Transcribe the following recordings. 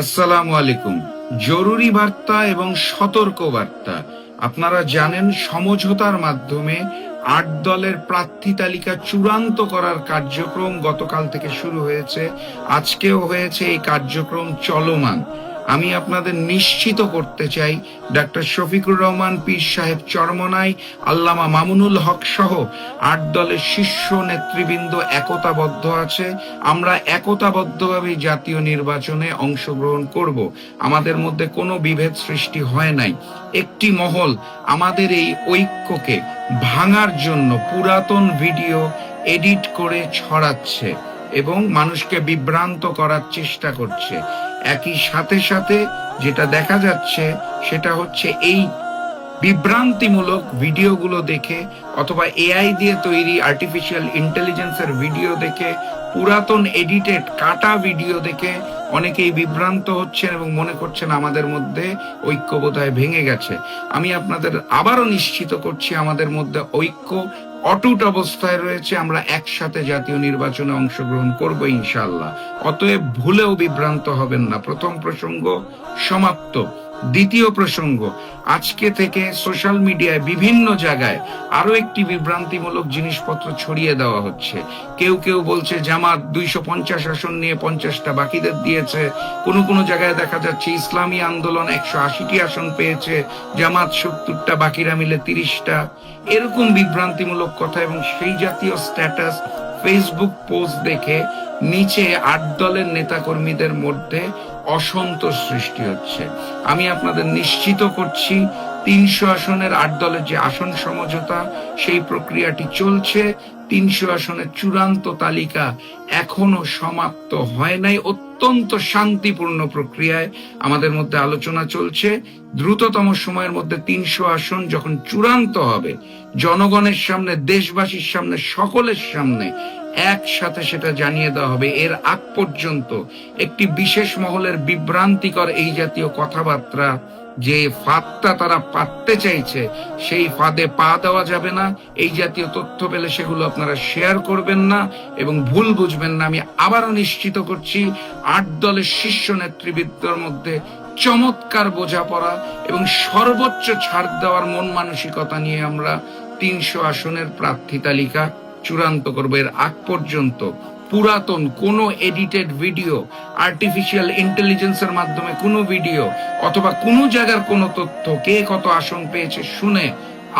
আসসালামু আলাইকুম। জরুরি বার্তা এবং সতর্ক বার্তা আপনারা জানেন, সমঝোতার মাধ্যমে আট দলের প্রার্থী তালিকা চূড়ান্ত করার কার্যক্রম গতকাল থেকে শুরু হয়েছে। আজকেও হয়েছে এই কার্যক্রম চলমান। আমি আপনাদের নিশ্চিত করতে চাই, ডাক্তার শফিকুর রহমান, পীর সাহেব চরমনাই, আল্লামা মামুনুল হক সহ আট দলের শীর্ষ নেতৃবৃন্দ একতাবদ্ধ আছে। আমরা একতাবদ্ধভাবে জাতীয় নির্বাচনে অংশগ্রহণ করব। আমাদের মধ্যে কোনো বিভেদ সৃষ্টি হয় নাই। একটি মহল আমাদের এই ঐক্যকে ভাঙার জন্য পুরাতন ভিডিও এডিট করে ছড়াচ্ছে এবং মানুষকে বিভ্রান্ত করার চেষ্টা করছে। একই সাথে সাথে যেটা দেখা যাচ্ছে সেটা হচ্ছে এই বিভ্রান্তিমূলক ভিডিওগুলো দেখে অথবা এআই দিয়ে তৈরি আর্টিফিশিয়াল ইন্টেলিজেন্সের ভিডিও দেখে, পুরাতন এডিটেড কাটা ভিডিও দেখে অনেকেই বিভ্রান্ত হচ্ছেন এবং মনে করছেন আমাদের মধ্যে ঐক্যবোধয় ভেঙে গেছে। আমি আপনাদের আবারও নিশ্চিত করছি আমাদের মধ্যে ঐক্য অটুট অবস্থায় রয়েছে। আমরা একসাথে জাতীয় নির্বাচনে অংশগ্রহণ করব ইনশাল্লাহ অতএব ভুলেও বিভ্রান্ত হবেন না। প্রথম প্রসঙ্গ সমাপ্ত। দ্বিতীয় প্রসঙ্গ, আজকে থেকে সোশ্যাল মিডিয়ায় বিভিন্ন জায়গায় আরও একটি বিভ্রান্তিমূলক জিনিসপত্র ছড়িয়ে দেওয়া হচ্ছে। কেউ কেউ বলছে, জামাত দুইশো পঞ্চাশ আসন নিয়ে পঞ্চাশটা বাকিদের দিয়েছে। কোনো কোনো জায়গায় দেখা যাচ্ছে, ইসলামী আন্দোলন একশো আশিটি আসন পেয়েছে, জামাত সত্তরটা, বাকিরা মিলে তিরিশটা। এরকম বিভ্রান্তিমূলক কথা এবং সেই জাতীয় স্ট্যাটাস ফেসবুক পোস্ট দেখে নিচে আট দলের নেতাকর্মীদের মধ্যে অসন্তোষ সৃষ্টি হচ্ছে। আমি আপনাদের নিশ্চিত করছি তিনশো আসনের আট দলের যে আসন সমঝোতা, সেই প্রক্রিয়াটি চলছে। তিনশো আসনের চূড়ান্ত তালিকা এখনও সমাপ্ত হয় নাই। অত্যন্ত শান্তিপূর্ণ প্রক্রিয়ায় আমাদের মধ্যে আলোচনা চলছে। দ্রুততম সময়ের মধ্যে তিনশো আসন যখন চূড়ান্ত হবে, জনগণের সামনে, দেশবাসীর সামনে, সকলের সামনে একসাথে সেটা জানিয়ে দেওয়া হবে। এর আগ পর্যন্ত একটি বিশেষ মহলের বিভ্রান্তিকর এই জাতীয় কথাবার্তা যে ফাঁদটা তারা পাততে চাইছে, সেই ফাঁদে পা দেওয়া যাবে না। এই জাতীয় তথ্য পেলে সেগুলো আপনারা শেয়ার করবেন না এবং ভুল বুঝবেন না। আমি আবারও নিশ্চিত করছি, আট দলের শীর্ষ নেতৃবৃন্দর মধ্যে চমৎকার বোঝাপড়া এবং সর্বোচ্চ ছাড় দেওয়ার মন মানসিকতা নিয়ে আমরা তিনশো আসনের প্রার্থী তালিকা চূড়ান্ত করব। এর আগ পর্যন্ত পুরাতন কোন এডিটেড ভিডিও আর্টিফিশিয়াল ইন্টেলিজেন্সের মাধ্যমে কোনো ভিডিও অথবা কোনো জায়গার কোনো তথ্য কে কত আসন পেয়েছে শুনে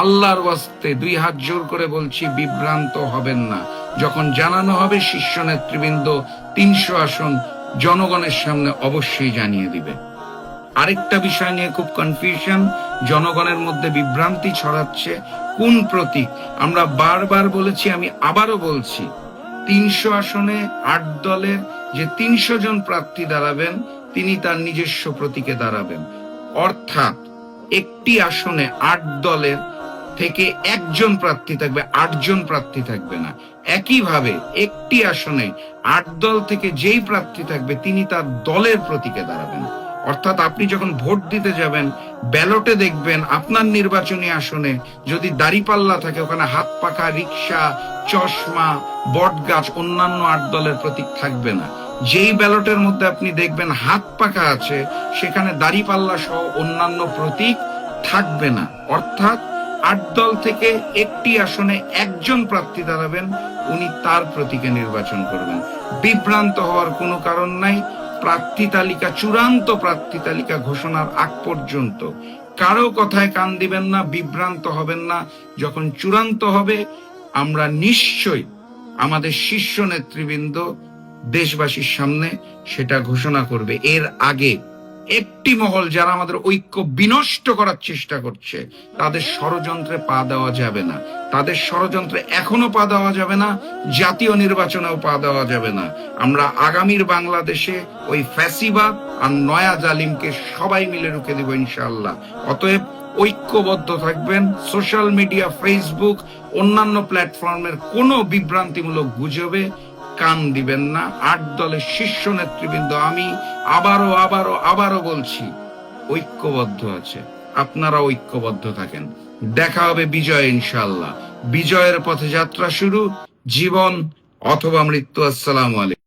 আল্লাহর ওয়াস্তে দুই হাত জোর করে বলছি, বিভ্রান্ত হবেন না। যখন জানানো হবে, শীর্ষ নেতৃবৃন্দ তিনশো আসন জনগণের সামনে অবশ্যই জানিয়ে দিবে। আরেকটা বিষয় নিয়ে খুব কনফিউশন জনগণের মধ্যে বিভ্রান্তি ছড়াচ্ছে। কোন প্রতীক? আমরা বারবার বলেছি, আমি আবারও বলছি, তিনশো আসনে আট দলের যে তিনশো জন প্রার্থী দাঁড়াবেন, তিনি তার নিজস্ব প্রতীকে দাঁড়াবেন। অর্থাৎ একটি আসনে আট দলের থেকে একজন প্রার্থী থাকবে, আটজন প্রার্থী থাকবে না। একইভাবে একটি আসনে আট দল থেকে যেই প্রার্থী থাকবে, তিনি তার দলের প্রতীকে দাঁড়াবেন। অর্থাৎ আপনি যখন ভোট দিতে যাবেন, ব্যালটে দেখবেন আপনার নির্বাচনী আসনে যদি দাড়িপাল্লা থাকে, ওখানে হাত পাখা, রিক্সা, চশমা বট গাছ অন্যান্য আট দলের প্রতীক থাকবে না। যেই ব্যালটের মধ্যে আপনি দেখবেন হাত পাখা আছে, সেখানে দাড়িপাল্লা সহ অন্যান্য প্রতীক থাকবে না। অর্থাৎ আট দল থেকে একটি আসনে একজন প্রার্থী দাঁড়াবেন, উনি তার প্রতীকে নির্বাচন করবেন। বিভ্রান্ত হওয়ার কোনো কারণ নাই। প্রার্থী তালিকা, চূড়ান্ত প্রার্থী তালিকা ঘোষণার আগ পর্যন্ত। কারও কথায় কান দিবেন না, বিভ্রান্ত হবেন না। যখন চূড়ান্ত হবে, আমরা নিশ্চয় আমাদের শীর্ষ নেতৃবৃন্দ দেশবাসীর সামনে সেটা ঘোষণা করবে। এর আগে একটি মহল যারা আমাদের ঐক্য বিনষ্ট করার চেষ্টা করছে, তাদের ষড়যন্ত্রে পা দেওয়া যাবে না। তাদের ষড়যন্ত্রে এখনও পা দেওয়া যাবে না, জাতীয় নির্বাচনেও পা দেওয়া যাবে না। আমরা আগামীর বাংলাদেশে ওই ফ্যাসিবাদ আর নয়া জালিমকে সবাই মিলে রুখে দেব ইনশাল্লাহ অতএব ঐক্যবদ্ধ থাকবেন। সোশ্যাল মিডিয়া, ফেসবুক, অন্যান্য প্ল্যাটফর্মের কোনো বিভ্রান্তিমূলক গুজবে কান দিবেন না। আট দলের শীর্ষ নেতৃবৃন্দ, আমি আবারও আবারও আবারও বলছি, ঐক্যবদ্ধ আছে। আপনারা ঐক্যবদ্ধ থাকেন। দেখা হবে বিজয় ইনশাল্লাহ বিজয়ের পথে যাত্রা শুরু। জীবন অথবা মৃত্যু, আসসালাম আলাইকুম।